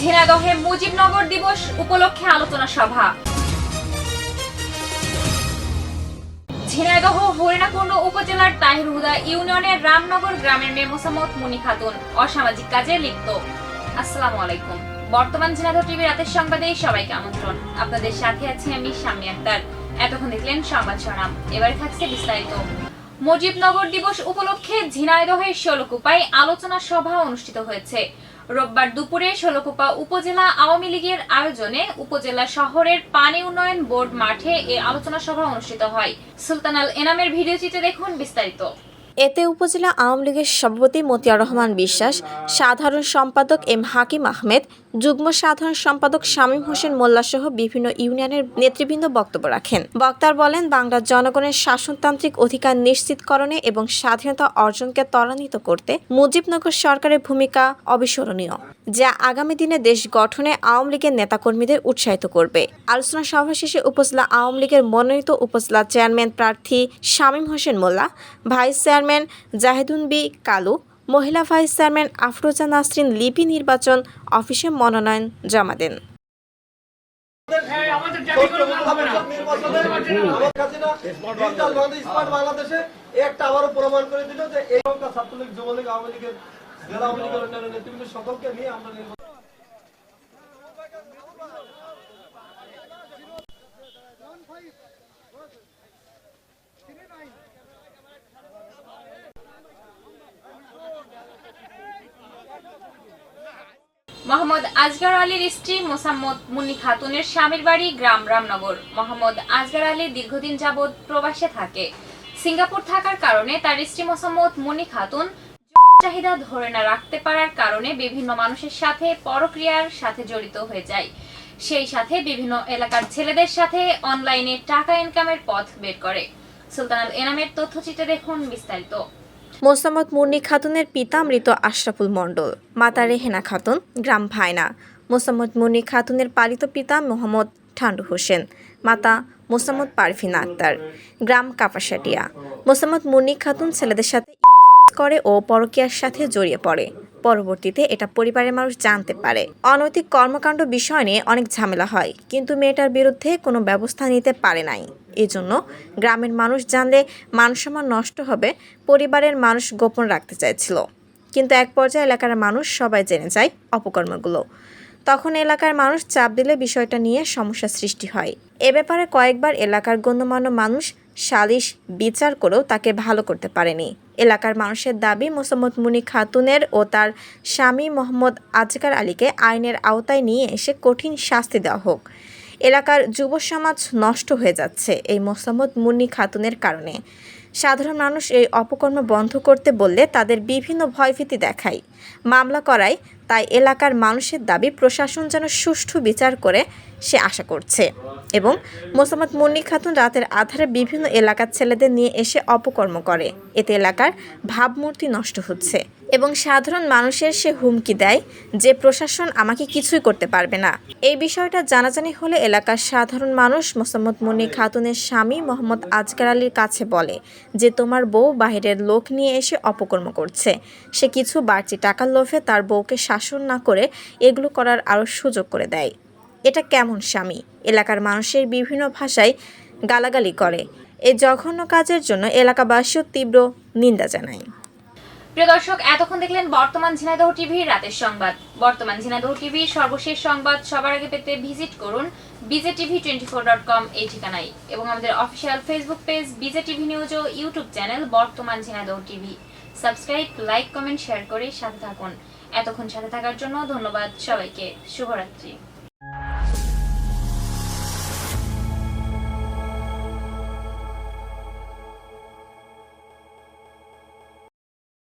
ঝিনাইদহে মুজিবনগর দিবস উপলক্ষে আলোচনা সভা। ঝিনাইদহ, হরিণাকুণ্ড উপজেলার তাহির হুদা ইউনিয়নের রামনগর গ্রামের মেয়ে মোসাম্মদ মুনি খাতুন অসামাজিক কাজে লিপ্ত। আসসালামু আলাইকুম। বর্তমান ঝিনাইদহ টিভি রাতের সংবাদে সবাইকে আমন্ত্রণ। আপনাদের সাথে আছি আমি শাম্মী আক্তার। এতক্ষণ দেখলেন সংবাদ শোনাম এবারে থাকছে বিস্তারিত। মুজিবনগর দিবস উপলক্ষে ঝিনাইদহের ষোলকুপায় আলোচনা সভা অনুষ্ঠিত হয়েছে। রোববার দুপুরে ষোলকুপা উপজেলা আওয়ামী লীগের আয়োজনে উপজেলা শহরের পানি উন্নয়ন বোর্ড মাঠে এ আলোচনা সভা অনুষ্ঠিত হয়। সুলতানাল এনামের ভিডিও চিত্রে দেখুন বিস্তারিত। এতে উপজেলা আওয়ামী লীগের সভাপতি মতিয়ার রহমান বিশ্বাস, সাধারণ সম্পাদক এম হাকিম আহমেদ যুগ্ম সাধারণ সম্পাদক শামীম হোসেন মোল্লা সহ বিভিন্ন ইউনিয়নের নেতৃবৃন্দ বক্তব্য রাখেন। বক্তার বলেন, বাংলার জনগণের শাসনতান্ত্রিক অধিকার নিশ্চিতকরণে এবং স্বাধীনতা অর্জনকে ত্বরান্বিত করতে মুজিবনগর সরকারের ভূমিকা অবিস্মরণীয়, যা আগামী দিনে দেশ গঠনে আওয়ামী লীগের নেতাকর্মীদের উৎসাহিত করবে। আলোচনা সভা শেষে উপজেলা আওয়ামী লীগের মনোনীত উপজেলা চেয়ারম্যান প্রার্থী শামীম হোসেন মোল্লা, ভাইস চেয়ারম্যান জাহেদুন বি কালু মহিলা ভাইস চেয়ারম্যান আফরোজা নাসরিন লিপি নির্বাচন অফিসে মনোনয়ন জমা দেন। জেলা আওয়ামী লীগের নেতৃবৃন্দ সকলকে নিয়ে আমরা মোহাম্মদ আজগর আলীর স্ত্রী মোসাম্মদ মুন্নি খাতুনের স্বামীর বাড়ি গ্রাম রামনগর। মোহাম্মদ আজগর আলী দীর্ঘদিন যাবৎ প্রবাসে থাকে। সিঙ্গাপুর থাকার কারণে তার স্ত্রী মোসাম্মদ মুন্নি খাতুন চাহিদা ধরে না রাখতে পারার কারণে বিভিন্ন মানুষের সাথে পরক্রিয়ার সাথে জড়িত হয়ে যায়। সেই সাথে বিভিন্ন এলাকার ছেলেদের সাথে অনলাইনে টাকা ইনকামের পথ বের করে। সুলতানাল এনামের তথ্যচিত্রে দেখুন বিস্তারিত। মোসাম্মদ মুন্নি খাতুনের পিতা মৃত আশরাফুল মণ্ডল। মাতা রেহেনা খাতুন, গ্রাম ভায়না। মোসাম্মদ মুন্নি খাতুনের পালিত পিতা মোহাম্মদ ঠান্ডু হোসেন। মাতা মোসাম্মদ পারফিনা আক্তার। গ্রাম কাপাসাটিয়া। মোসাম্মদ মুন্নি খাতুন ছেলেদের সাথে করে ও পরকীয়ার সাথে জড়িয়ে পড়ে। পরবর্তীতে এটা পরিবারের মানুষ জানতে পারে। অনৈতিক কর্মকাণ্ড বিষয় নিয়ে অনেক ঝামেলা হয়, কিন্তু মেয়েটার বিরুদ্ধে কোনো ব্যবস্থা নিতে পারে নাই। এজন্য গ্রামের মানুষ জানলে মানসম্মান নষ্ট হবে, পরিবারের মানুষ গোপন রাখতে চাইছিল। কিন্তু এক পর্যায়ে এলাকার মানুষ সবাই জেনে যায় অপকর্মগুলো। তখন এলাকার মানুষ চাপ দিলে বিষয়টা নিয়ে সমস্যা সৃষ্টি হয়। এ ব্যাপারে কয়েকবার এলাকার গণ্যমান্য মানুষ সালিশ, বিচার করেও তাকে ভালো করতে পারেনি। এলাকার মানুষের দাবি, মোসাম্মদ মুনি খাতুনের ও তার স্বামী মোহাম্মদ আজকার আলীকে আইনের আওতায় নিয়ে এসে কঠিন শাস্তি দেওয়া হোক। এলাকার যুব সমাজ নষ্ট হয়ে যাচ্ছে এই মোসাম্মদ মুন্নি খাতুনের কারণে। সাধারণ মানুষ এই অপকর্ম বন্ধ করতে বললে তাদের বিভিন্ন ভয়ভীতি দেখায়। মামলা করায়, তাই এলাকার মানুষের দাবি প্রশাসন যেন সুষ্ঠু বিচার করে সে আশা করছে। এবং মোসাম্মদ মুন্নি খাতুন রাতের আধারে বিভিন্ন এলাকার ছেলেদের নিয়ে এসে অপকর্ম করে। এতে এলাকার ভাবমূর্তি নষ্ট হচ্ছে এবং সাধারণ মানুষের সে হুমকি দেয় যে প্রশাসন আমাকে কিছুই করতে পারবে না। এই বিষয়টা জানাজানি হলে এলাকার সাধারণ মানুষ মোসাম্মদ মুন্নি খাতুনের স্বামী মোহাম্মদ আজকার আলীর কাছে বলে যে, তোমার বউ বাহিরের লোক নিয়ে এসে অপকর্ম করছে। সে কিছু বাড়তি টাকার লোভে তার বউকে শাসন না করে এগুলো করার আরও সুযোগ করে দেয়। এটা কেমন স্বামী? এলাকার মানুষের বিভিন্ন ভাষায় গালাগালি করে। এই জঘন্য কাজের জন্য এলাকাবাসীও তীব্র নিন্দা জানায়। প্রিয় দর্শক, এতক্ষণ দেখলেন বর্তমান ঝিনাইদহ টিভির রাতের সংবাদ। বর্তমান ঝিনাইদহ টিভির সর্বশেষ সংবাদ সবার আগে পেতে ভিজিট করুন BJ TV twenty four dot com এই ঠিকানায় এবং আমাদের official Facebook page BJ TV news ও ইউটিউব চ্যানেল বর্তমান Jhenaidah TV. Subscribe like comment share করে সাথে থাকুন। এতক্ষণ সাথে থাকার জন্য ধন্যবাদ সবাইকে। শুভরাত্রি।